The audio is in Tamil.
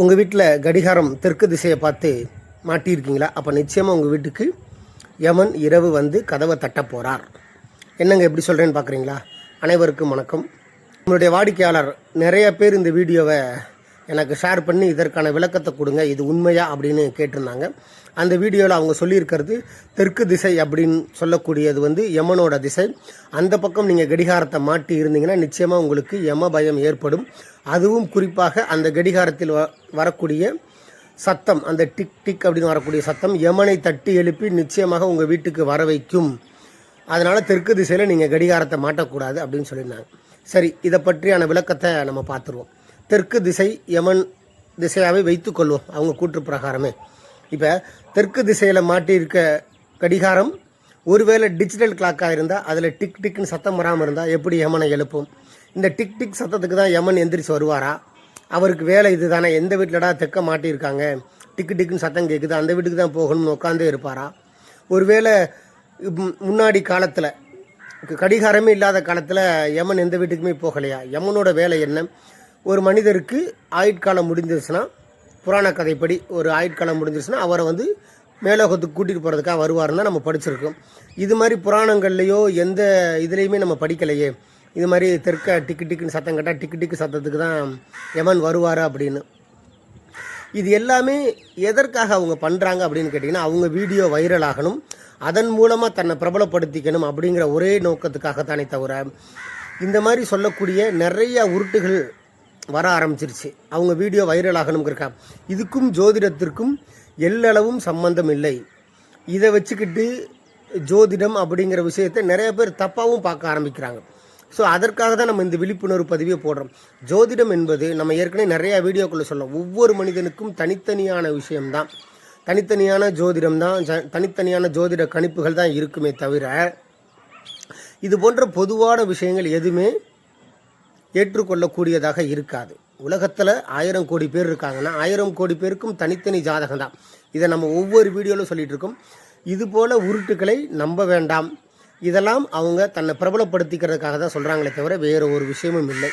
உங்கள் வீட்டில் கடிகாரம் தெற்கு திசையை பார்த்து மாட்டியிருக்கீங்களா? அப்போ நிச்சயமாக உங்கள் வீட்டுக்கு யமன் இரவு வந்து கதவை தட்ட போகிறார் என்னங்க எப்படி சொல்கிறேன்னு பார்க்குறீங்களா அனைவருக்கும் வணக்கம். நம்மளுடைய வாடிக்கையாளர் நிறைய பேர் இந்த வீடியோவை எனக்கு ஷேர் பண்ணி இதற்கான விளக்கத்தை கொடுங்க இது உண்மையா அப்படின்னு கேட்டிருந்தாங்க. அந்த வீடியோவில் அவங்க சொல்லியிருக்கிறது தெற்கு திசை அப்படின்னு சொல்லக்கூடியது வந்து யமனோட திசை. அந்த பக்கம் நீங்கள் கடிகாரத்தை மாட்டி இருந்தீங்கன்னா நிச்சயமாக உங்களுக்கு யம பயம் ஏற்படும். அதுவும் குறிப்பாக அந்த கடிகாரத்தில் வ- வரக்கூடிய சத்தம் அந்த டிக் டிக் அப்படின்னு வரக்கூடிய சத்தம் யமனை தட்டி எழுப்பி நிச்சயமாக உங்கள் வீட்டுக்கு வர வைக்கும். அதனால் தெற்கு திசையில் நீங்கள் கடிகாரத்தை மாட்டக்கூடாது அப்படின்னு சொல்லியிருந்தாங்க. சரி இதை பற்றியான விளக்கத்தை நம்ம பார்த்துருவோம். தெற்கு திசை யமன் திசையாகவே வைத்துக்கொள்வோம் அவங்க கூற்று பிரகாரமே. இப்போ தெற்கு திசையில் மாட்டியிருக்க கடிகாரம் ஒருவேளை டிஜிட்டல் கிளாக்காக இருந்தால் அதில் டிக் டிக்னு சத்தம் வராமல் இருந்தால் எப்படி யமனை எழுப்பும்? இந்த டிக் டிக் சத்தத்துக்கு தான் யமன் எந்திரிச்சு வருவாரா? அவருக்கு வேலை இதுதானே எந்த வீட்டிலடா தெக்க மாட்டியிருக்காங்க? டிக்கு டிக்குன்னு சத்தம் கேட்குது அந்த வீட்டுக்கு தான் போகணும்னு உட்காந்தே இருப்பாரா? ஒருவேளை முன்னாடி காலத்தில் கடிகாரமே இல்லாத காலத்தில் யமன் எந்த வீட்டுக்குமே போகலையா? யமனோட வேலை என்ன? ஒரு மனிதருக்கு ஆயுட்காலம் முடிஞ்சிருச்சுன்னா புராண கதைப்படி ஒரு ஆயுட்காலம் முடிஞ்சிருச்சுன்னா அவரை வந்து மேலோகத்துக்கு கூட்டிகிட்டு போகிறதுக்காக வருவாருன்னு நம்ம படிச்சிருக்கோம். இது மாதிரி புராணங்கள்லையோ எந்த இதுலேயுமே நம்ம படிக்கலையே. இது மாதிரி தெற்க டிக்கு டிக்குன்னு சத்தம் கேட்டால் டிக்கு டிக்கு சத்தத்துக்கு தான் யமன் வருவார் அப்படின்னு. இது எல்லாமே எதற்காக அவங்க பண்ணுறாங்க அப்படின்னு கேட்டிங்கன்னா அவங்க வீடியோ வைரல் ஆகணும். அதன் மூலமாக தன்னை பிரபலப்படுத்திக்கணும் அப்படிங்கிற ஒரே நோக்கத்துக்காகத்தானே தவிர இந்த மாதிரி சொல்லக்கூடிய நிறைய உருட்டுகள் வர ஆரம்பிச்சிருச்சு. அவங்க வீடியோ வைரல் ஆகணுங்கிறக்கா. இதுக்கும் ஜோதிடத்திற்கும் எல்லளவும் சம்பந்தம் இல்லை. இதை வச்சுக்கிட்டு ஜோதிடம் அப்படிங்கிற விஷயத்தை நிறைய பேர் தப்பாகவும் பார்க்க ஆரம்பிக்கிறாங்க. ஸோ அதற்காக தான் நம்ம இந்த விழிப்புணர்வு பதிவை போடுறோம். ஜோதிடம் என்பது நம்ம ஏற்கனவே நிறையா வீடியோக்குள்ளே சொல்லலாம் ஒவ்வொரு மனிதனுக்கும் தனித்தனியான விஷயம்தான். தனித்தனியான ஜோதிடம் தான் ஜ- தனித்தனியான ஜோதிட கணிப்புகள் தான் இருக்குமே தவிர இது போன்ற பொதுவான விஷயங்கள் எதுவுமே ஏற்றுக்கொள்ளக்கூடியதாக இருக்காது. உலகத்தில் ஆயிரம் கோடி பேர் இருக்காங்கன்னா ஆயிரம் கோடி பேருக்கும் தனித்தனி ஜாதகம் தான் இதை நம்ம ஒவ்வொரு வீடியோவிலும் சொல்லிட்டு இருக்கோம். இது போல உருட்டுக்களை நம்ப வேண்டாம். இதெல்லாம் அவங்க தன்னை பிரபலப்படுத்திக்கிறதுக்காக தான் சொல்கிறாங்களே தவிர வேறு ஒரு விஷயமும் இல்லை.